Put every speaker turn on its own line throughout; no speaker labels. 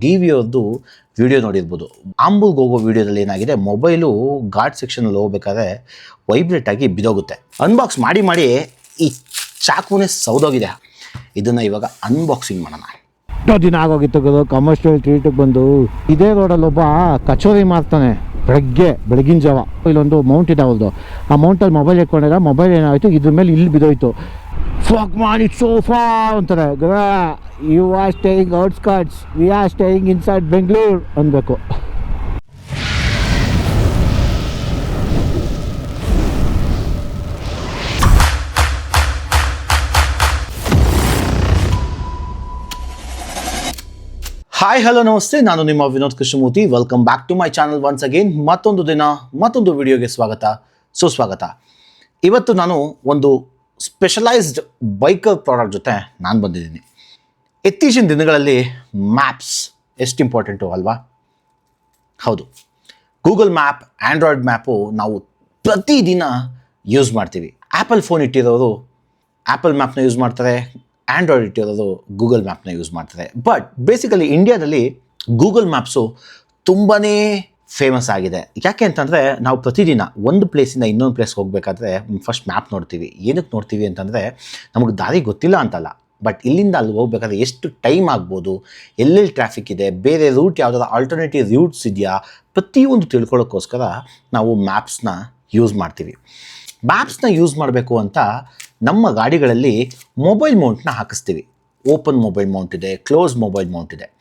T ವಿಯವ್ರದ್ದು video ನೋಡಿರ್ಬೋದು. ಆಂಬುಲ್ಗೆ ಹೋಗೋ ವಿಡಿಯೋದಲ್ಲಿ ಏನಾಗಿದೆ, ಮೊಬೈಲು ಘಾಟ್ ಸೆಕ್ಷನಲ್ಲಿ ಹೋಗ್ಬೇಕಾದ್ರೆ ವೈಬ್ರೇಟ್ ಆಗಿ ಬಿದೋಗುತ್ತೆ ಅನ್ಬಾಕ್ಸ್ ಮಾಡಿ ಮಾಡಿ ಈ ಚಾಕುನೇ ಸೌದೋಗಿದೆ. ಇದನ್ನು ಇವಾಗ ಅನ್ಬಾಕ್ಸಿಂಗ್ ಮಾಡೋಣ.
ಎಷ್ಟೋ ದಿನ ಆಗೋಗಿತ್ತು ಕಮರ್ಷಿಯಲ್ ಟ್ರೀಟಿಗೆ ಬಂದು. ಇದೇ ರೋಡಲ್ಲಿ ಒಬ್ಬ ಕಚೋರಿ ಮಾರ್ತಾನೆ ಬೆಳಗ್ಗೆ, ಬೆಳಗಿನ ಜಾವ. ಇಲ್ಲೊಂದು ಮೌಂಟ್ ಇದೆ ಅವ್ರದ್ದು ಆ ಮೌಂಟಲ್ಲಿ ಮೊಬೈಲ್ ಇಟ್ಕೊಂಡಾಗ ಮೊಬೈಲ್ ಏನಾಯಿತು, ಇದ್ರ ಮೇಲೆ ಇಲ್ಲಿ ಬಿದ್ದೋಯ್ತು. ಫಾಕ್ ಮಾಡಿ ಸೋಫಾ ಅಂತಾರೆ. You are staying outskirts we are staying inside Bengaluru ಅನ್ಬೇಕು
ಹಾಯ್ ಹಲೋ ನಮಸ್ತೆ. ನಾನು ನಿಮ್ಮ Vinod Krishnamurthy. Welcome back to my channel once again ಮತ್ತೊಂದು ದಿನ, ಮತ್ತೊಂದು ವಿಡಿಯೋಗೆ ಸ್ವಾಗತ. ಸುಸ್ವಾಗತ. ಇವತ್ತು ನಾನು ಒಂದು ಸ್ಪೆಷಲೈಸ್ಡ್ ಬೈಕರ್ ಪ್ರಾಡಕ್ಟ್ ಜೊತೆ ನಾನು ಬಂದಿದ್ದೀನಿ. ಇತ್ತೀಚಿನ ದಿನಗಳಲ್ಲಿ ಮ್ಯಾಪ್ಸ್ ಎಷ್ಟು ಇಂಪಾರ್ಟೆಂಟು ಅಲ್ವಾ? ಹೌದು. ಗೂಗಲ್ ಮ್ಯಾಪ್ ಆ್ಯಂಡ್ರಾಯ್ಡ್ ಮ್ಯಾಪು ನಾವು ಪ್ರತಿದಿನ ಯೂಸ್ ಮಾಡ್ತೀವಿ. ಆ್ಯಪಲ್ ಫೋನ್ ಇಟ್ಟಿರೋರು ಆ್ಯಪಲ್ ಮ್ಯಾಪ್ನ ಯೂಸ್ ಮಾಡ್ತಾರೆ ಆ್ಯಂಡ್ರಾಯ್ಡ್ ಇಟ್ಟಿರೋದು ಗೂಗಲ್ ಮ್ಯಾಪ್ನ ಯೂಸ್ ಮಾಡ್ತಾರೆ. ಬಟ್ ಬೇಸಿಕಲಿ ಇಂಡಿಯಾದಲ್ಲಿ ಗೂಗಲ್ ಮ್ಯಾಪ್ಸು ತುಂಬಾ ಫೇಮಸ್ ಆಗಿದೆ. ಯಾಕೆ ಅಂತಂದರೆ ನಾವು ಪ್ರತಿದಿನ ಒಂದು ಪ್ಲೇಸಿಂದ ಇನ್ನೊಂದು ಪ್ಲೇಸ್ಗೆ ಹೋಗಬೇಕಾದ್ರೆ ಫಸ್ಟ್ ಮ್ಯಾಪ್ ನೋಡ್ತೀವಿ. ಏನಕ್ಕೆ ನೋಡ್ತೀವಿ ಅಂತಂದರೆ ನಮಗೆ ದಾರಿ ಗೊತ್ತಿಲ್ಲ ಅಂತಲ್ಲ. ಬಟ್ ಇಲ್ಲಿಂದ ಅಲ್ಲಿ ಹೋಗ್ಬೇಕಾದ್ರೆ ಎಷ್ಟು ಟೈಮ್ ಆಗ್ಬೋದು, ಎಲ್ಲೆಲ್ಲಿ ಟ್ರಾಫಿಕ್ ಇದೆ, ಬೇರೆ ರೂಟ್ ಯಾವುದಾದ್ರು ಆಲ್ಟರ್ನೇಟಿವ್ ರೂಟ್ಸ್ ಇದೆಯಾ? ಪ್ರತಿಯೊಂದು ತಿಳ್ಕೊಳ್ಳೋಕ್ಕೋಸ್ಕರ ನಾವು ಮ್ಯಾಪ್ಸ್ನ ಯೂಸ್ ಮಾಡ್ತೀವಿ. ಮ್ಯಾಪ್ಸ್ನ ಯೂಸ್ ಮಾಡಬೇಕು ಅಂತ ನಮ್ಮ ಗಾಡಿಗಳಲ್ಲಿ ಮೊಬೈಲ್ ಮೌಂಟ್ನ ಹಾಕಿಸ್ತೀವಿ. ಓಪನ್ ಮೊಬೈಲ್ ಮೌಂಟ್ ಇದೆ, ಕ್ಲೋಸ್ ಮೊಬೈಲ್ ಮೌಂಟ್ ಇದೆ.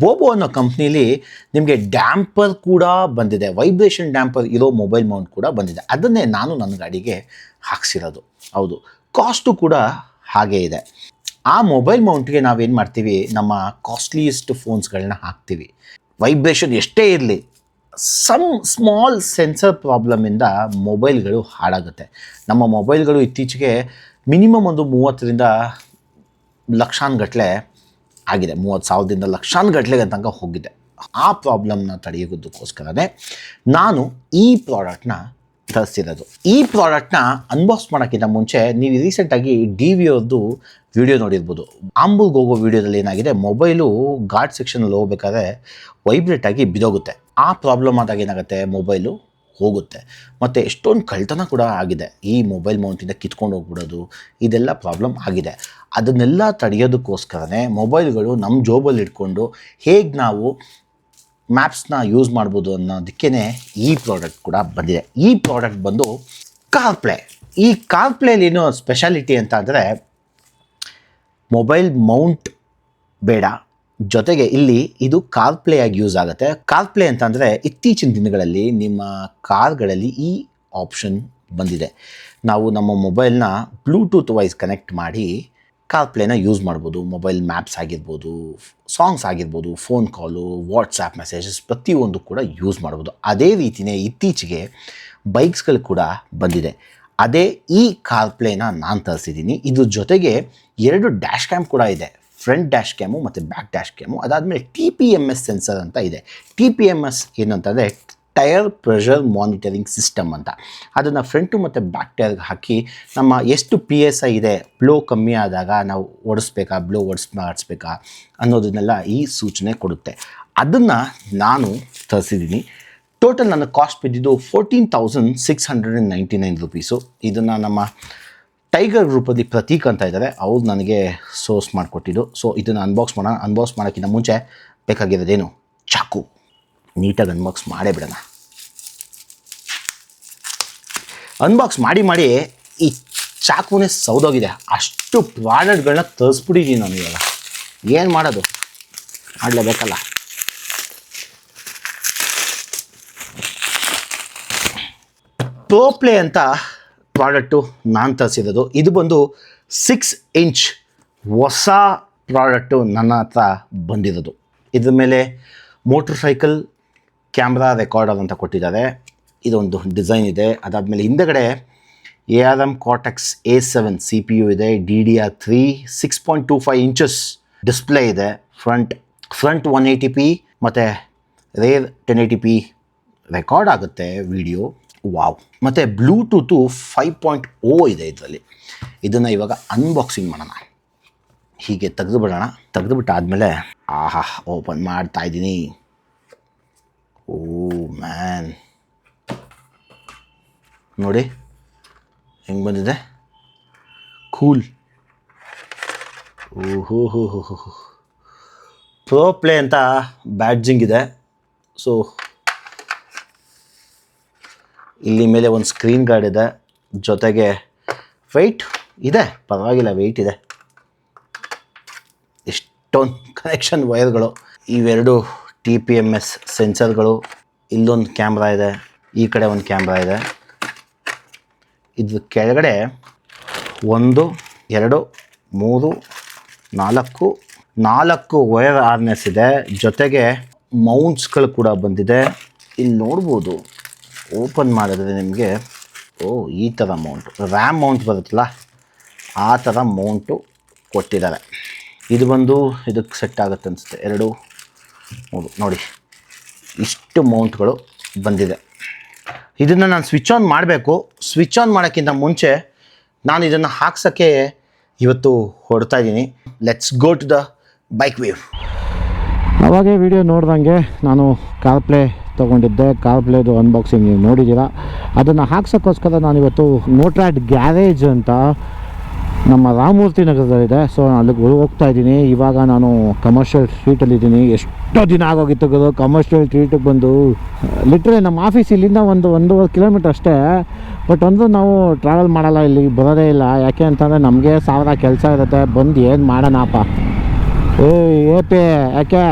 ಬೋಬೋ ಅನ್ನೋ ಕಂಪ್ನಿಲಿ ನಿಮಗೆ ಡ್ಯಾಂಪರ್ ಕೂಡ ಬಂದಿದೆ ವೈಬ್ರೇಷನ್ ಡ್ಯಾಂಪರ್ ಇರೋ ಮೊಬೈಲ್ ಮೌಂಟ್ ಕೂಡ ಬಂದಿದೆ. ಅದನ್ನೇ ನಾನು ನನ್ನ ಗಾಡಿಗೆ ಹಾಕ್ಸಿರೋದು. ಹೌದು. ಕಾಸ್ಟು ಕೂಡ ಹಾಗೇ ಇದೆ. ಆ ಮೊಬೈಲ್ ಮೌಂಟ್ಗೆ ನಾವೇನು ಮಾಡ್ತೀವಿ? ನಮ್ಮ ಕಾಸ್ಟ್ಲಿಯೆಸ್ಟ್ ಫೋನ್ಸ್ಗಳನ್ನ ಹಾಕ್ತೀವಿ. ವೈಬ್ರೇಷನ್ ಎಷ್ಟೇ ಇರಲಿ ಸಮ್ ಸ್ಮಾಲ್ ಸೆನ್ಸರ್ ಪ್ರಾಬ್ಲಮಿಂದ ಮೊಬೈಲ್ಗಳು ಹಾಳಾಗುತ್ತೆ. ನಮ್ಮ ಮೊಬೈಲ್ಗಳು ಇತ್ತೀಚೆಗೆ ಮಿನಿಮಮ್ ಒಂದು ಮೂವತ್ತರಿಂದ ಲಕ್ಷಾನುಗಟ್ಟಲೆ ಆಗಿದೆ. ಮೂವತ್ತು ಸಾವಿರದಿಂದ ಲಕ್ಷಾನುಗಟ್ಲೆಗೆ ತನಕ ಹೋಗಿದೆ. ಆ ಪ್ರಾಬ್ಲಮ್ನ ತಡೆಯೋದಕ್ಕೋಸ್ಕರನೇ ನಾನು ಈ ಪ್ರಾಡಕ್ಟ್ನ ತರಿಸಿರೋದು. ಈ ಪ್ರಾಡಕ್ಟ್ನ ಅನ್ಬಾಕ್ಸ್ ಮಾಡೋಕ್ಕಿಂತ ಮುಂಚೆ ನೀವು ರೀಸೆಂಟಾಗಿ ಡಿ ವಿ ಅವ್ರದ್ದು ವಿಡಿಯೋ ನೋಡಿರ್ಬೋದು. ಆಂಬುಲ್ಗೆ ಹೋಗೋ ವಿಡಿಯೋದಲ್ಲಿ ಏನಾಗಿದೆ ಮೊಬೈಲು ಗಾರ್ಡ್ ಸೆಕ್ಷನಲ್ಲಿ ಹೋಗ್ಬೇಕಾದ್ರೆ ವೈಬ್ರೇಟ್ ಆಗಿ ಬಿದೋಗುತ್ತೆ. ಆ ಪ್ರಾಬ್ಲಮ್ ಆದಾಗ ಏನಾಗುತ್ತೆ ಮೊಬೈಲು ಹೋಗುತ್ತೆ. ಮತ್ತು ಎಷ್ಟೊಂದು ಕಳ್ತನ ಕೂಡ ಆಗಿದೆ. ಈ ಮೊಬೈಲ್ ಮೌಂಟಿಂದ ಕಿತ್ಕೊಂಡು ಹೋಗ್ಬಿಡೋದು, ಇದೆಲ್ಲ ಪ್ರಾಬ್ಲಮ್ ಆಗಿದೆ. ಅದನ್ನೆಲ್ಲ ತಡೆಯೋದಕ್ಕೋಸ್ಕರನೇ ಮೊಬೈಲ್ಗಳು ನಮ್ಮ ಜೋಬಲ್ಲಿ ಇಟ್ಕೊಂಡು ಹೇಗೆ ನಾವು ಮ್ಯಾಪ್ಸ್ನ ಯೂಸ್ ಮಾಡ್ಬೋದು ಅನ್ನೋದಕ್ಕೇ ಈ ಪ್ರಾಡಕ್ಟ್ ಕೂಡ ಬಂದಿದೆ. ಈ ಪ್ರಾಡಕ್ಟ್ ಬಂದು ಕಾರ್ ಪ್ಲೇ ಈ ಕಾರ್ ಪ್ಲೇಲಿ ಏನೋ ಸ್ಪೆಷಾಲಿಟಿ ಅಂತ ಅಂದರೆ ಮೊಬೈಲ್ ಮೌಂಟ್ ಬೇಡ. ಜೊತೆಗೆ ಇಲ್ಲಿ ಇದು ಕಾರ್ ಪ್ಲೇ ಆಗಿ ಯೂಸ್ ಆಗುತ್ತೆ. ಕಾರ್ ಪ್ಲೇ ಅಂತಂದರೆ ಇತ್ತೀಚಿನ ದಿನಗಳಲ್ಲಿ ನಿಮ್ಮ ಕಾರ್ಗಳಲ್ಲಿ ಈ ಆಪ್ಷನ್ ಬಂದಿದೆ. ನಾವು ನಮ್ಮ ಮೊಬೈಲ್ನ ಬ್ಲೂಟೂತ್ ವೈಸ್ ಕನೆಕ್ಟ್ ಮಾಡಿ ಕಾರ್ ಪ್ಲೇನ ಯೂಸ್ ಮಾಡ್ಬೋದು. ಮೊಬೈಲ್ ಮ್ಯಾಪ್ಸ್ ಆಗಿರ್ಬೋದು ಸಾಂಗ್ಸ್ ಆಗಿರ್ಬೋದು ಫೋನ್ ಕಾಲು ವಾಟ್ಸಾಪ್ ಮೆಸೇಜಸ್ ಪ್ರತಿಯೊಂದು ಕೂಡ ಯೂಸ್ ಮಾಡ್ಬೋದು. ಅದೇ ರೀತಿಯೇ ಇತ್ತೀಚೆಗೆ ಬೈಕ್ಸ್ಗಳು ಕೂಡ ಬಂದಿದೆ. ಅದೇ ಈ ಕಾರ್ ಪ್ಲೇನ ನಾನು ತರಿಸಿದ್ದೀನಿ. ಇದ್ರ ಜೊತೆಗೆ ಎರಡು ಡ್ಯಾಶ್ ಕ್ಯಾಮ್ ಕೂಡ ಇದೆ. ಫ್ರಂಟ್ ಡ್ಯಾಶ್ ಕ್ಯಾಮು ಮತ್ತು ಬ್ಯಾಕ್ ಡ್ಯಾಶ್ ಕ್ಯಾಮು. ಅದಾದಮೇಲೆ T P M S sensor ಅಂತ ಇದೆ. ಟಿ ಪಿ ಎಂ ಎಸ್ ಏನಂತಂದರೆ ಟೈರ್ ಪ್ರೆಷರ್ ಮಾನಿಟರಿಂಗ್ ಸಿಸ್ಟಮ್ ಅಂತ. ಅದನ್ನು ಫ್ರಂಟು ಮತ್ತು ಬ್ಯಾಕ್ ಟೈರ್ಗೆ ಹಾಕಿ ನಮ್ಮ ಎಷ್ಟು ಪಿ ಎಸ್ ಐ ಇದೆ ಬ್ಲೋ ಕಮ್ಮಿ ಆದಾಗ ನಾವು ಓಡಿಸ್ಬೇಕಾ ಬ್ಲೋ ಓಡಿಸ್, ಮಾಡಿಸ್ಬೇಕಾ ಅನ್ನೋದನ್ನೆಲ್ಲ ಈ ಸೂಚನೆ ಕೊಡುತ್ತೆ. ಅದನ್ನು ನಾನು ತರಿಸಿದ್ದೀನಿ. ಟೋಟಲ್ ನನ್ನ ಕಾಸ್ಟ್ ಬಿದ್ದಿದ್ದು fourteen thousand six hundred and ninety nine rupees ಇದನ್ನು ನಮ್ಮ ಟೈಗರ್ ರೂಪದಲ್ಲಿ ಪ್ರತೀಕ್ ಅಂತ ಇದ್ದಾರೆ ಅವ್ರು ನನಗೆ ಸೋರ್ಸ್ ಮಾಡಿಕೊಟ್ಟಿದ್ದು ಸೊ ಇದನ್ನು ಅನ್ಬಾಕ್ಸ್ ಮಾಡೋಣ. ಅನ್ಬಾಕ್ಸ್ ಮಾಡೋಕ್ಕಿಂತ ಮುಂಚೆ ಬೇಕಾಗಿರೋದೇನು? ಚಾಕು. ನೀಟಾಗಿ ಅನ್ಬಾಕ್ಸ್ ಮಾಡೇ ಬಿಡೋಣ. ಅನ್ಬಾಕ್ಸ್ ಮಾಡಿ ಮಾಡಿ ಈ ಚಾಕುನೇ ಸೌದೋಗಿದೆ. ಅಷ್ಟು ಪ್ರಾಡಕ್ಟ್ಗಳನ್ನ ತರಿಸ್ಬಿಟ್ಟಿದ್ದೀನಿ ನಾನು ಇವಾಗ. ಏನು ಮಾಡೋದು? ಮಾಡಲೇಬೇಕಲ್ಲ. ಪ್ಲೇ ಅಂತ ಪ್ರಾಡಕ್ಟು ನಾನು ತರಿಸಿರೋದು. ಇದು ಬಂದು ಸಿಕ್ಸ್ ಇಂಚ್ ಹೊಸ ಪ್ರಾಡಕ್ಟು ನನ್ನ ಹತ್ರ ಬಂದಿರೋದು. ಇದ್ರ ಮೇಲೆ ಮೋಟ್ರ್ ಸೈಕಲ್ ಕ್ಯಾಮ್ರಾ ರೆಕಾರ್ಡರ್ ಅಂತ ಕೊಟ್ಟಿದ್ದಾರೆ. ಇದೊಂದು ಡಿಸೈನ್ ಇದೆ. ಅದಾದಮೇಲೆ ಹಿಂದಗಡೆ A R M Cortex A seven C P U ಇದೆ D D R three six point two five inches display ಇದೆ. Front front one eighty P ಮತ್ತು rear ten eighty P record ಆಗುತ್ತೆ ವಿಡಿಯೋ ವಾವ್ ಮತ್ತು Bluetooth five point O ಇದೆ ಇದರಲ್ಲಿ. ಇದನ್ನು ಇವಾಗ unboxing ಮಾಡೋಣ. ಹೀಗೆ ತೆಗೆದು ಬಿಡೋಣ ತೆಗೆದುಬಿಟ್ಟು ಆದಮೇಲೆ ಆಹಾ ಓಪನ್ ಮಾಡ್ತಾ ಇದ್ದೀನಿ. ಓ ಮ್ಯಾನ್ ನೋಡಿ, ಹೆಂಗೆ ಬಂದಿದೆ? ಕೂಲ್ ಓಹೋ, ಹೋ ಹೋ ಹೋ ಹೋ ಪ್ರೋ ಪ್ಲೇ ಅಂತ ಬ್ಯಾಡ್ಜಿಂಗ್ ಇದೆ. ಸೊ ಇಲ್ಲಿ ಮೇಲೆ ಒಂದು ಸ್ಕ್ರೀನ್ ಗಾರ್ಡ್ ಇದೆ. ಜೊತೆಗೆ ವೆಯ್ಟ್ ಇದೆ. ಪರವಾಗಿಲ್ಲ ವೆಯ್ಟ್ ಇದೆ. ಎಷ್ಟೊಂದು ಕನೆಕ್ಷನ್ ವೈರ್ಗಳು ಇವೆರಡು ಟಿ ಪಿ ಎಂ ಎಸ್ ಸೆನ್ಸರ್ಗಳು ಇಲ್ಲೊಂದು ಕ್ಯಾಮ್ರಾ ಇದೆ. ಈ ಕಡೆ ಒಂದು ಕ್ಯಾಮ್ರಾ ಇದೆ. ಇದ್ರ ಕೆಳಗಡೆ ಒಂದು, ಎರಡು, ಮೂರು, ನಾಲ್ಕು ನಾಲ್ಕು ವೈರ್ ಆರ್ನೆಸ್ ಇದೆ. ಜೊತೆಗೆ ಮೌಂಟ್ಸ್ಗಳು ಕೂಡ ಬಂದಿದೆ. ಇಲ್ಲಿ ನೋಡ್ಬೋದು. ಓಪನ್ ಮಾಡಿದ್ರೆ ನಿಮಗೆ, ಓ, ಈ ಥರ ಮೌಂಟು ರ್ಯಾಮ್ ಮೌಂಟ್ ಬರುತ್ತಲ್ಲ, ಆ ಥರ ಮೌಂಟು ಕೊಟ್ಟಿದ್ದಾರೆ. ಇದು ಬಂದು ಇದಕ್ಕೆ ಸೆಟ್ ಆಗುತ್ತೆ ಅನಿಸುತ್ತೆ. ಎರಡು, ಮೂರು. ನೋಡಿ, ಇಷ್ಟು ಮೌಂಟ್ಗಳು ಬಂದಿದೆ. ಇದನ್ನು ನಾನು ಸ್ವಿಚ್ ಆನ್ ಮಾಡಬೇಕು. ಸ್ವಿಚ್ ಆನ್ ಮಾಡೋಕ್ಕಿಂತ ಮುಂಚೆ ನಾನು ಇದನ್ನು ಹಾಕ್ಸೋಕ್ಕೆ ಇವತ್ತು ಹೊಡ್ತಾ ಇದ್ದೀನಿ. Let's go to the bike wave
ಅವಾಗೇ ವಿಡಿಯೋ ನೋಡ್ದಂಗೆ ನಾನು ಕಾರ್ ಪ್ಲೇ ತೊಗೊಂಡಿದ್ದೆ ಕಾರ್ ಪ್ಲೇದು ಅನ್ಬಾಕ್ಸಿಂಗ್ ನೀವು ನೋಡಿದ್ದೀರಾ. ಅದನ್ನು ಹಾಕ್ಸೋಕ್ಕೋಸ್ಕರ ನಾನಿವತ್ತು ಮೋಟ್ರಾಡ್ ಗ್ಯಾರೇಜ್ ಅಂತ ನಮ್ಮ ರಾಮಮೂರ್ತಿ ನಗರದಲ್ಲಿದೆ. ಸೊ ಅಲ್ಲಿಗೆ ಹೋಗ್ತಾ ಇದ್ದೀನಿ. ಇವಾಗ ನಾನು ಕಮರ್ಷಿಯಲ್ ಸ್ಟ್ರೀಟಲ್ಲಿದ್ದೀನಿ ಎಷ್ಟೋ ದಿನ ಆಗೋಗಿತ್ತು ಗುರು. ಕಮರ್ಷಿಯಲ್ ಸ್ಟ್ರೀಟಿಗೆ ಬಂದು ಲಿಟ್ರಲಿ ನಮ್ಮ ಆಫೀಸ್ ಇಲ್ಲಿಂದ ಒಂದು ಒಂದೂವರೆ ಕಿಲೋಮೀಟ್ರ್ ಅಷ್ಟೇ. ಬಟ್ ಒಂದು ನಾವು ಟ್ರಾವೆಲ್ ಮಾಡಲ್ಲ ಇಲ್ಲಿ ಬರೋದೇ ಇಲ್ಲ. ಯಾಕೆ ಅಂತಂದರೆ ನಮಗೆ ಸಾವಿರ ಕೆಲಸ ಇರುತ್ತೆ. ಬಂದು ಏನು ಮಾಡೋಣಪ್ಪ. ಏ ಏಪೆ, ಯಾಕೆ?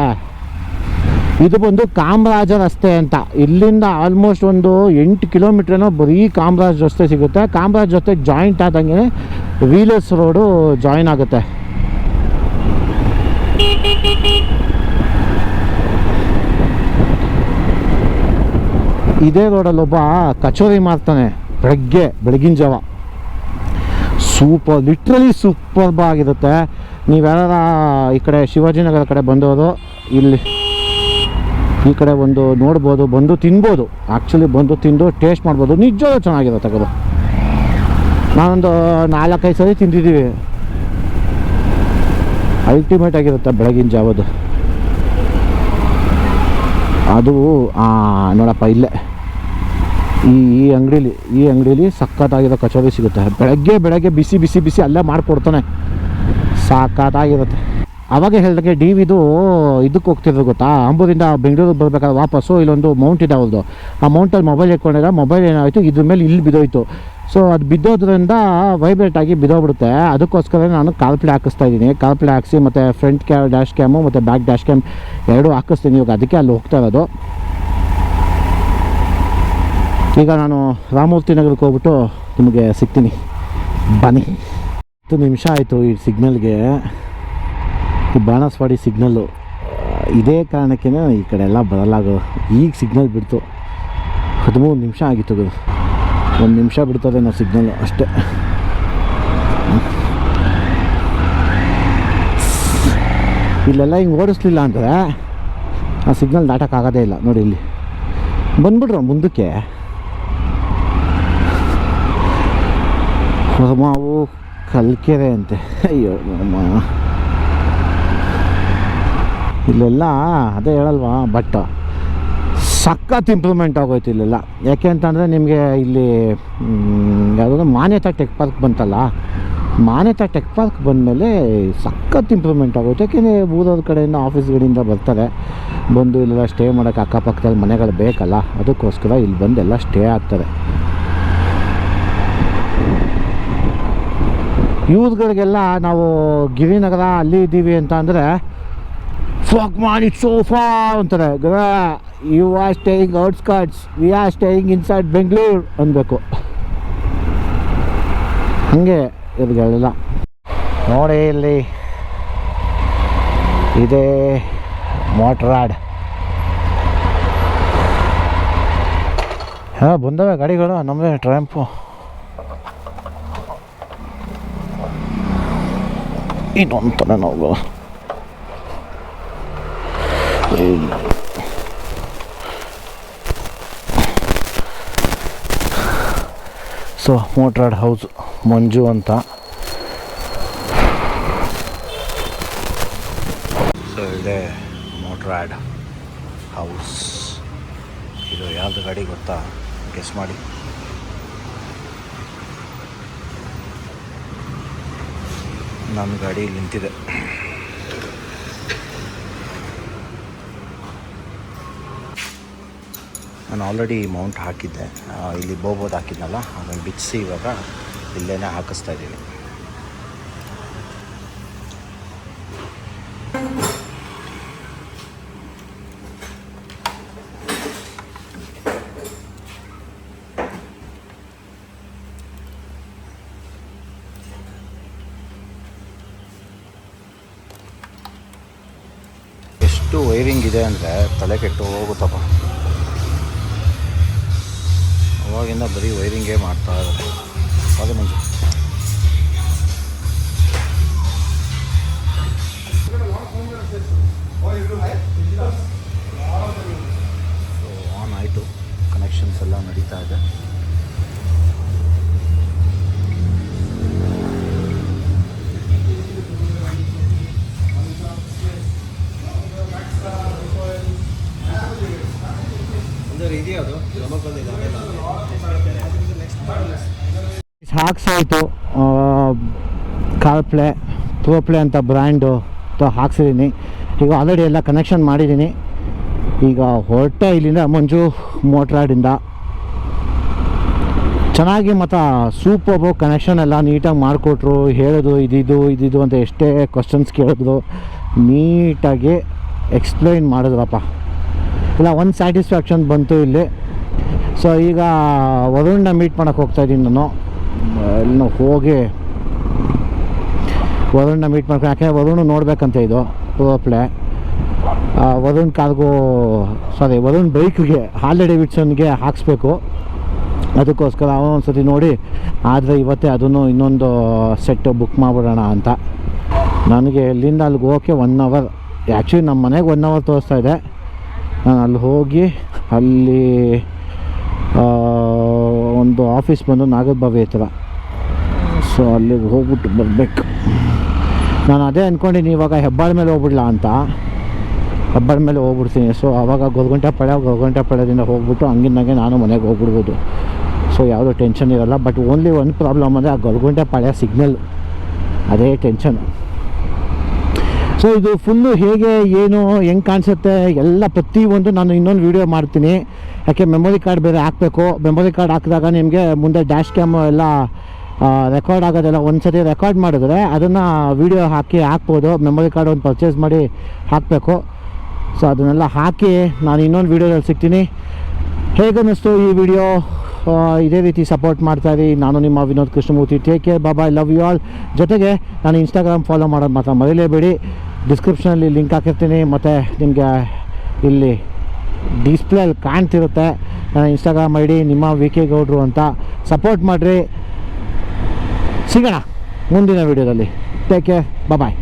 ಇದು ಬಂದು ಕಾಮರಾಜ ರಸ್ತೆ ಅಂತ. ಇಲ್ಲಿಂದ ಆಲ್ಮೋಸ್ಟ್ ಒಂದು ಎಂಟು ಕಿಲೋಮೀಟ್ರೇನೋ ಬರೀ ಕಾಮರಾಜ್ ರಸ್ತೆ ಸಿಗುತ್ತೆ. ಕಾಮರಾಜ್ ಜೊತೆ ಜಾಯಿಂಟ್ ಆದಂಗೆ ವೀಲರ್ಸ್ ರೋಡು ಜಾಯಿನ್ ಆಗುತ್ತೆ. ಇದೇ ರೋಡಲ್ಲಿ ಒಬ್ಬ ಕಚೋರಿ ಮಾರ್ತಾನೆ ಬೆಳಗ್ಗೆ, ಬೆಳಗಿನ ಜಾವ. ಸೂಪರ್ ಲಿಟ್ರಲಿ ಸೂಪರ್ಬಾಗಿರುತ್ತೆ ನೀವು ಯಾರ ಈ ಕಡೆ ಶಿವಾಜಿನಗರ ಕಡೆ ಬಂದವರು, ಇಲ್ಲಿ. ಈ ಕಡೆ ಒಂದು ನೋಡ್ಬೋದು, ಬಂದು ತಿನ್ಬೋದು. ಆ್ಯಕ್ಚುಲಿ ಬಂದು ತಿಂದು ಟೇಸ್ಟ್ ಮಾಡ್ಬೋದು. ನಿಜವಾಗ್ಲೂ ಚೆನ್ನಾಗಿದೆ ತಗೋದು ನಾನೊಂದು ನಾಲ್ಕೈದು ಸರಿ ತಿಂದಿದ್ದೀವಿ. ಅಲ್ಟಿಮೇಟ್ ಆಗಿರುತ್ತೆ ಬೆಳಗಿನ ಜಾವದು. ಅದು ನೋಡಪ್ಪ ಇಲ್ಲೇ. ಈ ಈ ಅಂಗಡೀಲಿ ಈ ಅಂಗಡೀಲಿ ಸಖತ್ತಾಗಿರೋ ಕಚೋರಿ ಸಿಗುತ್ತೆ. ಬೆಳಗ್ಗೆ ಬೆಳಗ್ಗೆ ಬಿಸಿ ಬಿಸಿ ಬಿಸಿ ಅಲ್ಲೇ ಮಾಡಿಕೊಡ್ತಾನೆ. ಸಾಕಾಗಿರುತ್ತೆ ಅವಾಗ ಹೇಳಿದಾಗೆ ಡಿ ವಿದು ಇದಕ್ಕೆ ಹೋಗ್ತಿದ್ರು ಗೊತ್ತಾ? ಅಂಬೂರಿಂದ ಬೆಂಗಳೂರಿಗೆ ಬರಬೇಕಾದ್ರೆ ವಾಪಸ್ಸು ಇಲ್ಲೊಂದು ಮೌಂಟ್ ಇದೆ ಅವ್ರದ್ದು ಆ ಮೌಂಟಲ್ಲಿ ಮೊಬೈಲ್ ಇಟ್ಕೊಂಡಿದ್ರೆ ಮೊಬೈಲ್ ಏನಾಯಿತು? ಇದ್ರ ಮೇಲೆ ಇಲ್ಲಿ ಬಿದ್ದೋಯ್ತು. ಸೊ ಅದು ಬಿದ್ದೋದ್ರಿಂದ ವೈಬ್ರೇಟ್ ಆಗಿ ಬಿದ್ದೋಗ್ಬಿಡುತ್ತೆ. ಅದಕ್ಕೋಸ್ಕರ ನಾನು ಕಾರ್ಪ್ಲೆ ಹಾಕಿಸ್ತಾ ಇದ್ದೀನಿ. ಕಾರ್ಪ್ಲೆ ಹಾಕಿಸಿ ಮತ್ತು ಫ್ರಂಟ್ ಕ್ಯಾ ಡ್ಯಾಶ್ ಕ್ಯಾಮು ಮತ್ತು ಬ್ಯಾಕ್ ಡ್ಯಾಶ್ ಕ್ಯಾಮ್ ಎರಡೂ ಹಾಕಿಸ್ತೀನಿ. ಇವಾಗ ಅದಕ್ಕೆ ಅಲ್ಲಿ ಹೋಗ್ತಾ ಇರೋದು. ಈಗ ನಾನು ರಾಮಮೂರ್ತಿ ನಗರಕ್ಕೆ ಹೋಗ್ಬಿಟ್ಟು ನಿಮಗೆ ಸಿಗ್ತೀನಿ. ಬನ್ನಿ. ಹತ್ತು ನಿಮಿಷ ಆಯಿತು ಈ ಸಿಗ್ನಲ್ಗೆ ಈ ಬಾಣಸ್ವಾಡಿ ಸಿಗ್ನಲ್ಲು ಇದೇ ಕಾರಣಕ್ಕೇ ಈ ಕಡೆ ಎಲ್ಲ ಬದಲಾಗೋದು ಈಗ ಸಿಗ್ನಲ್ ಬಿಡ್ತು. ಹದಿಮೂರು ನಿಮಿಷ ಆಗಿತ್ತು ಒಂದು ನಿಮಿಷ ಬಿಡ್ತದೆ ನಾವು ಸಿಗ್ನಲ್ಲು ಅಷ್ಟೇ. ಇಲ್ಲೆಲ್ಲ ಹಿಂಗೆ ಓಡಿಸ್ಲಿಲ್ಲ ಅಂದರೆ ಆ ಸಿಗ್ನಲ್ ದಾಟೋಕ್ಕಾಗೋದೇ ಇಲ್ಲ ನೋಡಿ ಇಲ್ಲಿ. ಬಂದ್ಬಿಡ್ರ ಮುಂದಕ್ಕೆ. ಹೊರಮಾವು ಕಲ್ಕೆರೆ ಅಂತೆ ಅಯ್ಯೋ, ನಮ್ಮ ಇಲ್ಲೆಲ್ಲ ಅದೇ ಹೇಳಲ್ವಾ ಬಟ್ ಸಖತ್ ಇಂಪ್ರೂವ್ಮೆಂಟ್ ಆಗೋಯ್ತು ಇಲ್ಲೆಲ್ಲ. ಯಾಕೆ ಅಂತಂದರೆ ನಿಮಗೆ ಇಲ್ಲಿ ಯಾವುದಾದ್ರು ಮಾನ್ಯತಾ ಟೆಕ್ ಪಾರ್ಕ್ ಬಂತಲ್ಲ, ಮಾನ್ಯತಾ ಟೆಕ್ ಪಾರ್ಕ್ ಬಂದಮೇಲೆ ಸಖತ್ ಇಂಪ್ರೂವ್ಮೆಂಟ್ ಆಗೋಯ್ತು. ಯಾಕೆಂದರೆ ಊರವ್ರ ಕಡೆಯಿಂದ ಆಫೀಸ್ಗಳಿಂದ ಬರ್ತಾರೆ. ಬಂದು ಇಲ್ಲೆಲ್ಲ ಸ್ಟೇ ಮಾಡೋಕ್ಕೆ ಅಕ್ಕಪಕ್ಕದಲ್ಲಿ ಮನೆಗಳು ಬೇಕಲ್ಲ, ಅದಕ್ಕೋಸ್ಕರ ಇಲ್ಲಿ ಬಂದು ಎಲ್ಲ ಸ್ಟೇ ಆಗ್ತಾರೆ. ಯೂತ್ಗಳಿಗೆಲ್ಲ ನಾವು ಗಿರಿನಗರ ಅಲ್ಲಿ ಇದ್ದೀವಿ ಅಂತ ಅಂದರೆ ಫಾಕ್ ಮಾಡಿ ಸೋಫಾ ಅಂತಾರೆ you are staying outskirts we are staying inside Bengaluru ಅನ್ಬೇಕು ಹಾಗೆ ಇವ್ರಿಗೆಲ್ಲ ನೋಡಿ ಇಲ್ಲಿ. ಇದೇ ಮೋಟ್ರಾಡ್ ಹಾಂ, ಬಂದವೆ ಗಾಡಿಗಳು ನಮ್ಮದೇ ಟ್ರ್ಯಾಂಪು ಇನ್ನೊಂದು ಥರ ನಾವು ಸೊ ಮೋಟ್ರಾಡ್ ಹೌಸ್ ಮಂಜು ಅಂತ.
ಇದೆ ಮೋಟ್ರಾಡ್ ಹೌಸ್ ಇದು ಯಾವುದು ಗಾಡಿ ಗೊತ್ತಾ? ಗೆಸ್ ಮಾಡಿ. ನನ್ನ ಗಾಡಿ ನಿಂತಿದೆ ನಾನು ಆಲ್ರೆಡಿ ಮೌಂಟ್ ಹಾಕಿದ್ದೆ. ಇಲ್ಲಿ ಬೋಬೋದು ಹಾಕಿದ್ನಲ್ಲ, ಅದನ್ನು ಬಿಚ್ಚಿಸಿ ಇವಾಗ ಇಲ್ಲೇ ಹಾಕಿಸ್ತಾ ಇದ್ದೀನಿ. ಎಷ್ಟು ವೈರಿಂಗ್ ಇದೆ ಅಂದರೆ ತಲೆ ಕೆಟ್ಟು ಹೋಗುತ್ತಪ್ಪ. ಅವಾಗಿಂದ ಬರೀ ವೈರಿಂಗೇ ಮಾಡ್ತಾ ಇರೋದು ಅದು ಮಂಜು ಆನ್ ಆಯಿತು. ಕನೆಕ್ಷನ್ಸ್ ಎಲ್ಲ ನಡೀತಾ ಇದೆ.
ಪ್ಲೇ ಪ್ರೋ ಪ್ಲೇ ಅಂತ ಬ್ರ್ಯಾಂಡು ಹಾಕ್ಸಿದ್ದೀನಿ ಈಗ ಆಲ್ರೆಡಿ ಎಲ್ಲ ಕನೆಕ್ಷನ್ ಮಾಡಿದ್ದೀನಿ ಈಗ ಹೊರಟೆ ಇಲ್ಲಿಂದ ಮಂಜು ಮೋಟ್ರಾಡಿಂದ. ಚೆನ್ನಾಗಿ ಮತ್ತು ಸೂಪರ್ಬು ಕನೆಕ್ಷನ್ ಎಲ್ಲ ನೀಟಾಗಿ ಮಾಡಿಕೊಟ್ರು. ಹೇಳೋದು ಇದಿದು ಇದಿದು ಅಂತ ಎಷ್ಟೇ ಕ್ವಶನ್ಸ್ ಕೇಳಿದ್ರು. ನೀಟಾಗಿ ಎಕ್ಸ್ಪ್ಲೈನ್ ಮಾಡಿದ್ರಪ್ಪ. ಇಲ್ಲ ಒಂದು ಸ್ಯಾಟಿಸ್ಫ್ಯಾಕ್ಷನ್ ಬಂತು ಇಲ್ಲಿ. ಸೊ ಈಗ ವರುಣ್ನ ಮೀಟ್ ಮಾಡೋಕ್ಕೆ ಹೋಗ್ತಾಯಿದ್ದೀನಿ ನಾನು. ಎಲ್ಲ ಹೋಗಿ ವರುಣ್ನ ಮೀಟ್ ಮಾಡ್ಕೊಂಡು, ಯಾಕೆಂದರೆ ವರುಣ್ ನೋಡ್ಬೇಕಂತ ಇದು ಪ್ಲೇ ವರುಣ್ ಕಾರ್ಗೂ ಸಾರಿ ವರುಣ್ ಬೈಕ್ಗೆ ಹಾರ್ಲೆ ಡೇವಿಡ್ಸನ್ಗೆ ಹಾಕ್ಸ್ಬೇಕು. ಅದಕ್ಕೋಸ್ಕರ ಅವನೊಂದು ಸತಿ ನೋಡಿ, ಆದರೆ ಇವತ್ತೇ ಅದನ್ನು ಇನ್ನೊಂದು ಸೆಟ್ ಬುಕ್ ಮಾಡಿಬಿಡೋಣ ಅಂತ. ನನಗೆ ಇಲ್ಲಿಂದ ಅಲ್ಲಿಗೆ ಹೋಗೋಕ್ಕೆ ಒನ್ ಅವರ್ ಆ್ಯಕ್ಚುಲಿ ನಮ್ಮ ಮನೆಗೆ ಒನ್ ಅವರ್ ತೋರಿಸ್ತಾ ಇದೆ. ನಾನು ಅಲ್ಲಿ ಹೋಗಿ, ಅಲ್ಲಿ ಒಂದು ಆಫೀಸ್ ಬಂದು ನಾಗರಬಾವಿ ಹತ್ರ. ಸೊ ಅಲ್ಲಿಗೆ ಹೋಗ್ಬಿಟ್ಟು ಬರಬೇಕು. ನಾನು ಅದೇ ಅಂದ್ಕೊಂಡಿನಿ ಇವಾಗ ಹೆಬ್ಬಾಳ ಮೇಲೆ ಹೋಗ್ಬಿಡ್ಲಾ ಅಂತ. ಹೆಬ್ಬಾಳ ಮೇಲೆ ಹೋಗ್ಬಿಡ್ತೀನಿ. ಸೊ ಆವಾಗ ಗೊರಗುಂಟೆ ಪಳೆ ಗೊರಗುಂಟೆ ಪಳೆದಿಂದ ಹೋಗ್ಬಿಟ್ಟು ಹಂಗಿಂದಾಗೆ ನಾನು ಮನೆಗೆ ಹೋಗ್ಬಿಡ್ಬೋದು. ಸೊ ಯಾವುದೋ ಟೆನ್ಷನ್ ಇರೋಲ್ಲ ಬಟ್ ಓನ್ಲಿ ಒಂದು ಪ್ರಾಬ್ಲಮ್ ಅಂದರೆ ಆ ಗೊರಗುಂಟೆ ಪಳೆಯ ಸಿಗ್ನಲ್ ಅದೇ ಟೆನ್ಷನ್ ಸೊ ಇದು ಫುಲ್ಲು ಹೇಗೆ, ಏನು, ಹೆಂಗೆ ಕಾಣಿಸುತ್ತೆ, ಎಲ್ಲ ಪ್ರತಿಯೊಂದು ನಾನು ಇನ್ನೊಂದು ವೀಡಿಯೋ ಮಾಡ್ತೀನಿ. ಯಾಕೆ ಮೆಮೊರಿ ಕಾರ್ಡ್ ಬೇರೆ ಹಾಕಬೇಕು. ಮೆಮೊರಿ ಕಾರ್ಡ್ ಹಾಕಿದಾಗ ನಿಮಗೆ ಮುಂದೆ ಡ್ಯಾಶ್ ಕ್ಯಾಮ್ ಎಲ್ಲ ರೆಕಾರ್ಡ್ ಆಗೋದೆಲ್ಲ ಒಂದು ಸತಿ ರೆಕಾರ್ಡ್ ಮಾಡಿದ್ರೆ ಅದನ್ನು ವೀಡಿಯೋ ಹಾಕಿ ಹಾಕ್ಬೋದು. ಮೆಮೊರಿ ಕಾರ್ಡ್ ಒಂದು ಪರ್ಚೇಸ್ ಮಾಡಿ ಹಾಕಬೇಕು. ಸೊ ಅದನ್ನೆಲ್ಲ ಹಾಕಿ ನಾನು ಇನ್ನೊಂದು ವೀಡಿಯೋದಲ್ಲಿ ಸಿಗ್ತೀನಿ. ಹೇಗನ್ನಿಸ್ತು ಈ ವಿಡಿಯೋ ಇದೇ ರೀತಿ ಸಪೋರ್ಟ್ ಮಾಡ್ತಾ ಮಾಡ್ತಾಯಿರಿ ನಾನು ನಿಮ್ಮ ವಿನೋದ್ ಕೃಷ್ಣಮೂರ್ತಿ. ಟೇಕ್ ಕೇರ್ ಬಾಬಾ ಲವ್ ಯು ಆಲ್ ಜೊತೆಗೆ ನಾನು ಇನ್ಸ್ಟಾಗ್ರಾಮ್ ಫಾಲೋ ಮಾಡೋದು ಮಾತ್ರ ಮರೀಲೇಬೇಡಿ. ಡಿಸ್ಕ್ರಿಪ್ಷನಲ್ಲಿ ಲಿಂಕ್ ಹಾಕಿರ್ತೀನಿ. ಮತ್ತು ನಿಮಗೆ ಇಲ್ಲಿ ಡಿಸ್ಪ್ಲೇಲಿ ಕಾಣ್ತಿರುತ್ತೆ. ನನ್ನ ಇನ್ಸ್ಟಾಗ್ರಾಮ್ ಐ ನಿಮ್ಮ ವಿ ಕೆ ಗೌಡ್ರು ಅಂತ. ಸಪೋರ್ಟ್ ಮಾಡಿರಿ. ಸಿಗೋಣ ಮುಂದಿನ ವೀಡಿಯೋದಲ್ಲಿ. Take care bye